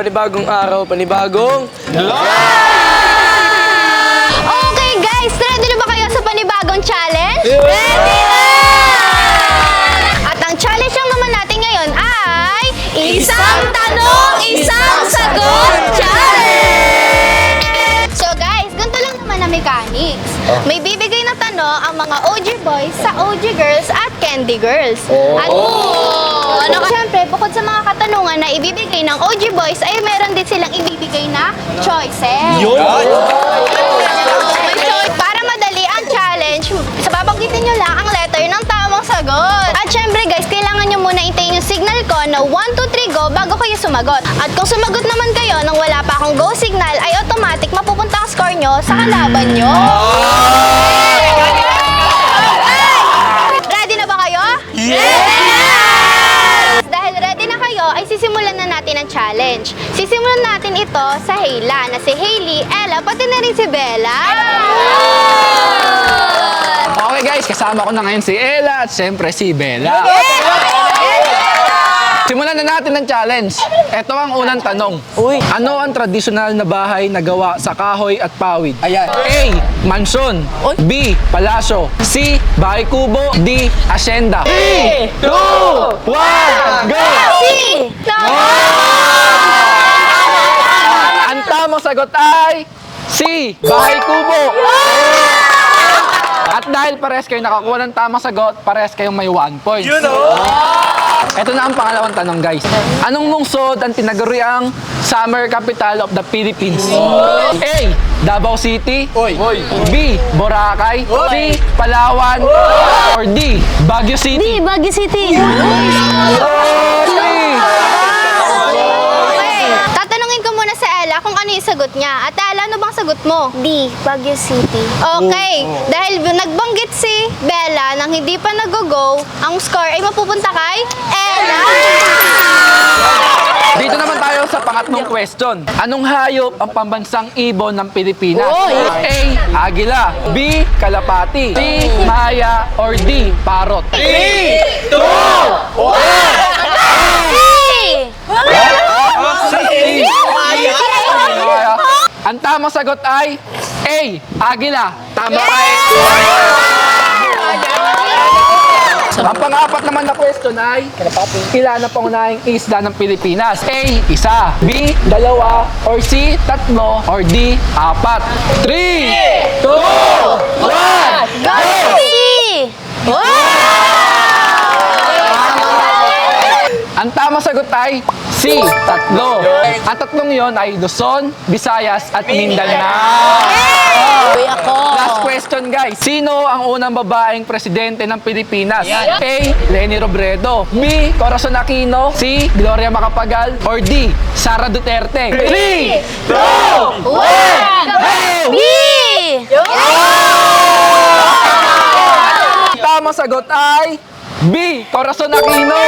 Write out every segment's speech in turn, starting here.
panibagong araw, panibagong... Okay guys, ready na ba kayo sa panibagong challenge? Ready na! At ang challenge lang naman natin ngayon ay Isang Tanong, Isang Sagot Challenge! So guys, ganito lang naman ang mechanics. May bibigay na tanong ang mga OG boys sa OG girls at candy girls. At ano ka? Bukod sa mga katanungan na ibibigay ng OG boys, ay meron din silang ibibigay na choices. May choice. Para madali ang challenge, sa babanggitin nyo lang ang letter ng tamang sagot. At syempre guys, kailangan nyo muna intayin yung signal ko na 1, 2, 3, go bago kayo sumagot. At kung sumagot naman kayo nang wala pa akong go signal, ay automatic mapupunta ang score nyo sa kalaban nyo. Ready na ba kayo? Yes! Dahil ready na kayo, ay sisimulan na natin ang challenge. Sisimulan natin ito sa Hayla, na si Hailey, Ella, pati na rin si Bella. Okay guys, kasama ko na ngayon si Ella at siyempre si Bella. Simulan na natin ang challenge. Ito ang unang tanong. Uy. Ano ang tradisyonal na bahay na gawa sa kahoy at pawid? Ayan. A. Mansyon. Uy. B. Palasyo. C. Bahay kubo. D. Asyenda. 3, 2, 1, go! Si! Ang tamang sagot ay C. Bahay kubo. At dahil pares kayo nakakuha ng tamang sagot, pares kayong may 1 point. You know? Na ang pangalawang tanong guys. Anong lungsod ang tinaguriang summer capital of the Philippines? A. Davao City B. Boracay C. Palawan or D. Baguio City Baguio City. Okay. Tatanungin ko kung ano yung sagot niya. At Ella, ano bang sagot mo? D. Baguio City. Okay. Dahil nagbanggit si Bella nang hindi pa nag-go, ang score ay mapupunta kay Ella. Dito naman tayo sa pangatlong question. Anong hayop ang pambansang ibon ng Pilipinas? A. Agila B. Kalapati C. Maya or D. Parot Hey! Maya. Ang tamang sagot ay A. Agila. Tama Ang pang-apat naman na question ay Ilan ang pangunahing isla ng Pilipinas? A. Isa B. Dalawa Or C. Tatlo Or D. Apat 3 2 1 Go! Ang tamang sagot ay C. Tatlo Ang tatlong yon ay Luzon, Visayas at Mindanao Uy, ako. Last question guys. Sino ang unang babaeng presidente ng Pilipinas? A. Leni Robredo. B. Corazon Aquino. C. Gloria Macapagal. Or D. Sara Duterte. 3, 2, One! go! B! Tamang sagot ay B. Corazon Aquino.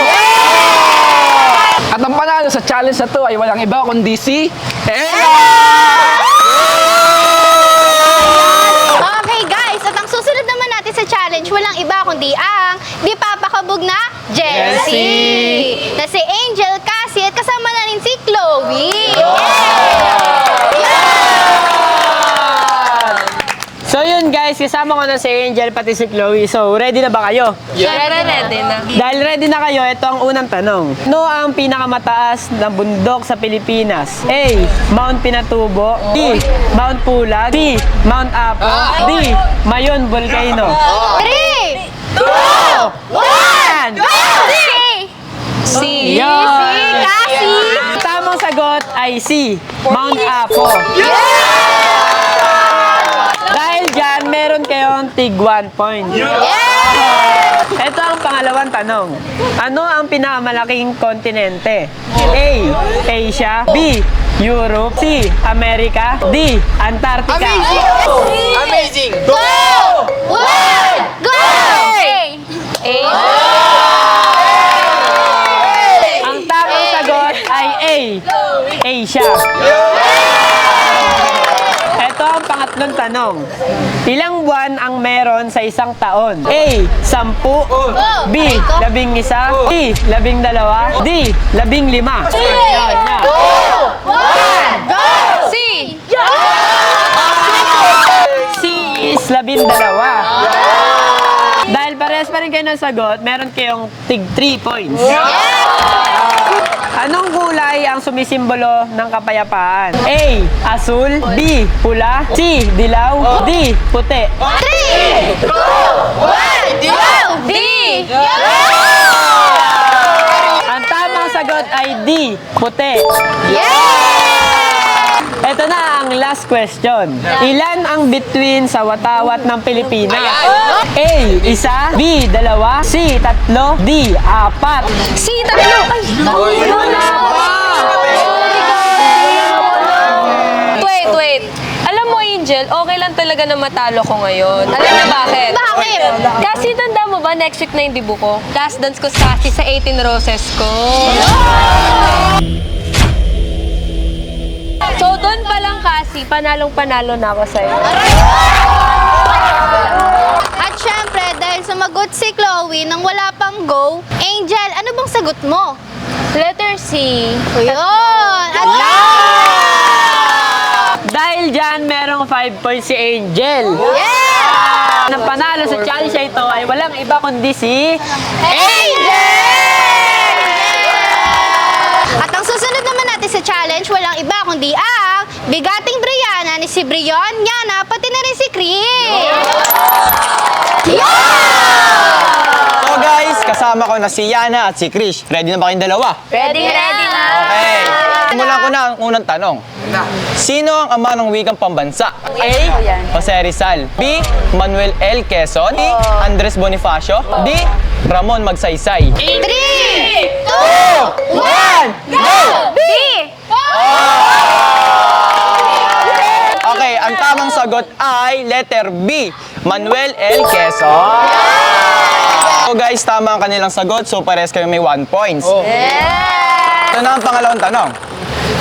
At ang panalo sa challenge na to ay walang iba kundi si Ella! Okay guys, at ang susunod naman natin sa challenge, walang iba kundi ang di papakabog na Jessie! Jessie! Na si Angel, Cassie, at kasama na rin si Chloe! So yun guys, kasama ko na si Angel pati si Chloe. So ready na ba kayo? ready na. Dahil ready na kayo, ito ang unang tanong. Ano ang pinakamataas na bundok sa Pilipinas? A. Mount Pinatubo B. Mount Pulag C. Mount Apo D. Mayon Volcano 3, 2, 1, go! C. Yan! Si Cassie! Tamang sagot ay C. Mount Apo dyan, meron kayong tig 1 point. Ito ang pangalawang tanong. Ano ang pinakamalaking kontinente? A. Asia B. Europe C. America D. Antarctica Amazing! Go! 1, go! A. Ang tamang sagot ay A. Asia. Ito ang pangatlong tanong. Ilang buwan ang meron sa isang taon? A. Sampu B. Labing isa C. Labing dalawa D. Labing lima Yun, yun. C is labing dalawa Dahil parehas pa rin kayo ng sagot, meron kayong tig 3 points. Yeah! Anong kulay ang sumisimbolo ng kapayapaan? A. Asul B. Pula C. Dilaw D. Puti 3, 2, 1, go! D! Ang tamang sagot ay D. Puti Ito na ang last question. Ilan ang between sa watawat ng Pilipinas? A. Isa B. Dalawa C. Tatlo D. Apat Si, tatlo! Ay! Wait, wait. Alam mo, Angel, okay lang talaga na matalo ko ngayon. Alam niyo bakit? Bakit? Kasi tanda mo ba, next week na yung dibu ko? Last dance ko sa kasi sa 18 roses ko. So, doon pa lang kasi, panalong-panalo na ako sa'yo. At syempre, dahil sumagot si Chloe nang wala pang go, Angel, ano bang sagot mo? Letter C. Yun! At Dahil dyan, merong 5 points si Angel. Yeah! Ang panalo sa challenge na ito ay walang iba kundi si... Angel! At ang susunod naman natin sa challenge, walang iba kundi ang bigating Brianna ni si Brion, Yana, pati na rin si Chris. So guys, kasama ko na si Yana at si Krish. Ready na ba kayong dalawa? Ready, ready na. Okay. Simulan ko na ang unang tanong. Sino ang ama ng wikang pambansa? A. Jose Rizal. B. Manuel L. Quezon. D. Andres Bonifacio. D. Ramon Magsaysay. 3, 2, 1, go! B! Okay, ang tamang sagot ay letter B. Manuel L. Quezon. So guys, tama ang kanilang sagot. So pares kayo may 1 points. Ito na ang pangalawang tanong.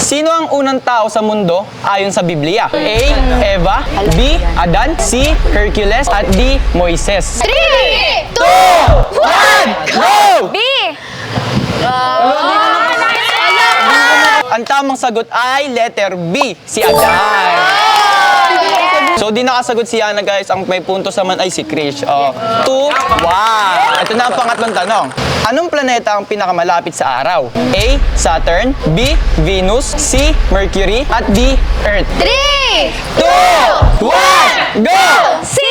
Sino ang unang tao sa mundo ayon sa Biblia? A. Eva B. Adan C. Hercules at D. Moises 3, 2, 1, go! B! Ang tamang sagot ay letter B, si Adan. So, di nakasagot si Yana, guys. Ang may puntos naman ay si Krish. Oh, two, one. Ito na ang pangatlong tanong. Anong planeta ang pinakamalapit sa araw? A. Saturn B. Venus C. Mercury at D. Earth 3, Two, one, go! C!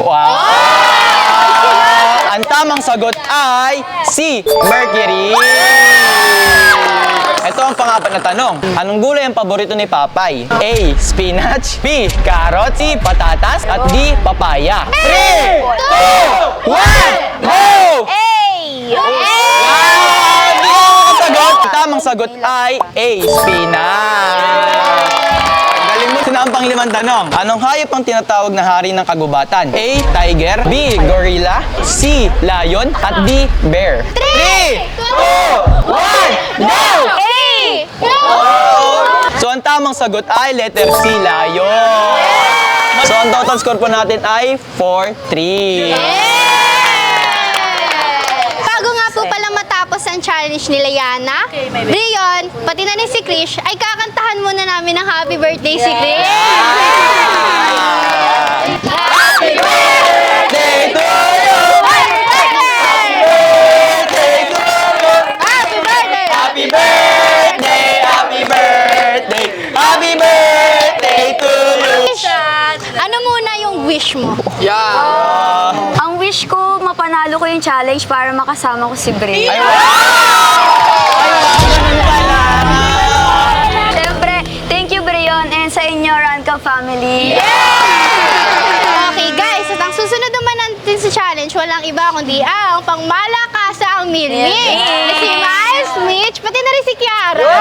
Wow! Ang tamang sagot ay si Mercury. Ito ang pangapat na tanong. Anong gulay ang paborito ni Papay? A. Spinach B. Carrot C. Patatas At D. Papaya 3, 2, 1, go! Hindi ako makasagot. Ang tamang sagot ay A. Spinach. Na ang panglimang tanong. Anong hayop ang tinatawag na hari ng kagubatan? A. Tiger B. Gorilla C. Lion At D. Bear 3, 2, 1, go! So ang tamang sagot ay letter C. Lion. So ang total score po natin ay 4-3. Bago nga po pala matapos ang challenge nila Yana, Brion, pati na rin si Krish, ay kakantahan muna namin ng happy birthday si Krish. Happy birthday to you! Happy birthday! Happy birthday! Happy birthday! Happy birthday to you! Ano muna yung wish mo? Mapanalo ko yung challenge para makasama ko si Bray. Ay! Siyempre, thank you Brayon and sa inyo, Ranka family. Okay guys, at ang susunod naman natin sa challenge, walang iba kundi ang pangmalakasang Milmi. Na si Miles, Mitch, pati na rin si Kiara.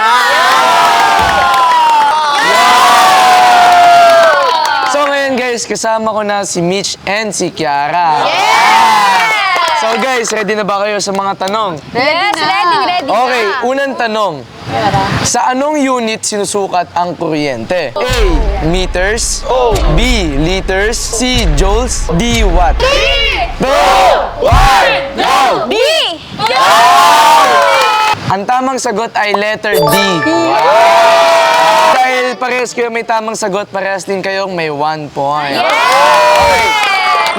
So ngayon guys, kasama ko na si Mitch and si Kiara. So guys, ready na ba kayo sa mga tanong? Yes, ready, ready Okay, unang tanong. Sa anong unit sinusukat ang kuryente? A. Meters B. Liters C. Joules D. Watt B! Ang tamang sagot ay letter D. Dahil Dahil parehas kayo may tamang sagot, parehas din kayong may one point. Okay.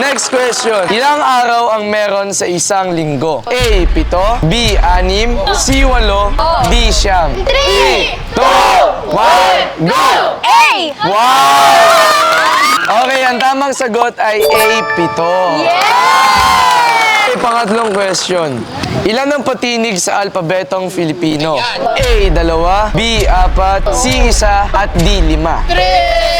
Next question. Ilang araw ang meron sa isang linggo? A. Pito B. Anim C. Walo D. Siyam 3! 2, 1, go! A! Wow! Okay, ang tamang sagot ay A. Pito. Okay, pangatlong question. Ilan ang patinig sa alpabetong Filipino? A. Dalawa B. Apat C. Isa at D. Lima D!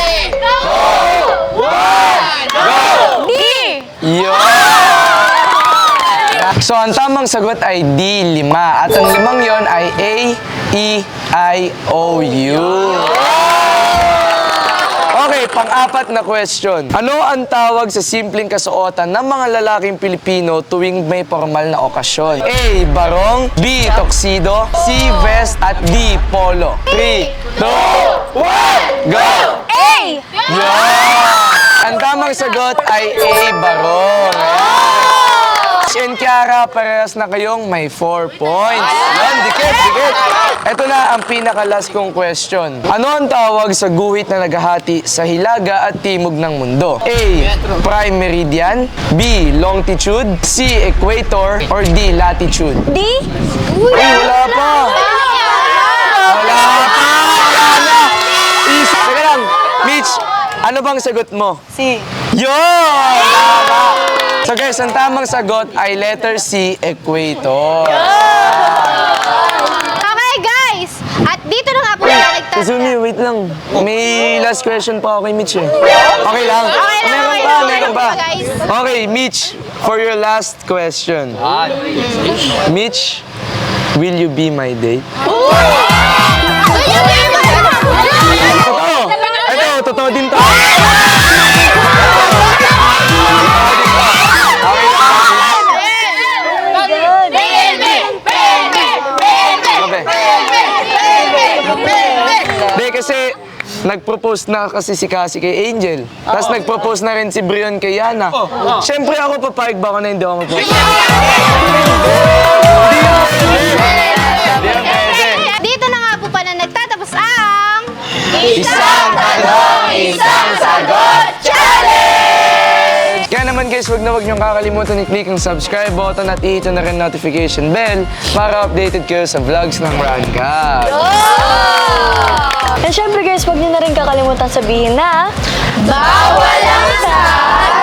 Yun! So, ang tamang sagot ay D, lima. At ang limang yon ay A, E, I, O, U. Okay, pang-apat na question. Ano ang tawag sa simpleng kasuotan ng mga lalaking Pilipino tuwing may formal na okasyon? A. Barong B. Tuxedo C. Vest at D. Polo 3, 2, 1, go! A! Ang tamang sagot ay A. Barong. And Kiara, parehas na kayong may 4 points. Yan, dikit, dikit. Ito na ang pinaka-last kong question. Ano ang tawag sa guhit na naghahati sa hilaga at timog ng mundo? A. Prime Meridian B. Longitude C. Equator or D. Latitude? D? Ay, wala pa! Wala pa! Wala na! Easy. Teka lang, Mitch, bang sagot mo? C. Yun! Tama! So guys, ang tamang sagot ay letter C, equator. Okay guys! At dito na nga po naligtas. Kazumi, wait lang. May last question pa ako kay Mitch eh. Okay lang? Okay lang, Meron okay pa, lang, meron pa. pa, guys. Okay, Mitch, for your last question. Mitch, will you be my date? Totoo! Totoo din to. Hindi, kasi nag-propose na kasi si Cassie kay Angel. Tapos nag-propose na rin si Brion kay Yana. Siyempre ako, papayag ba ako na hindi ako mag-propose? Guys, wag na wag niyong kakalimutan i-click ang subscribe button at i-hit na rin notification bell para updated kayo sa vlogs ng Ranka. And syempre guys, huwag niyo na rin kakalimutan sabihin na Bawal ang sad,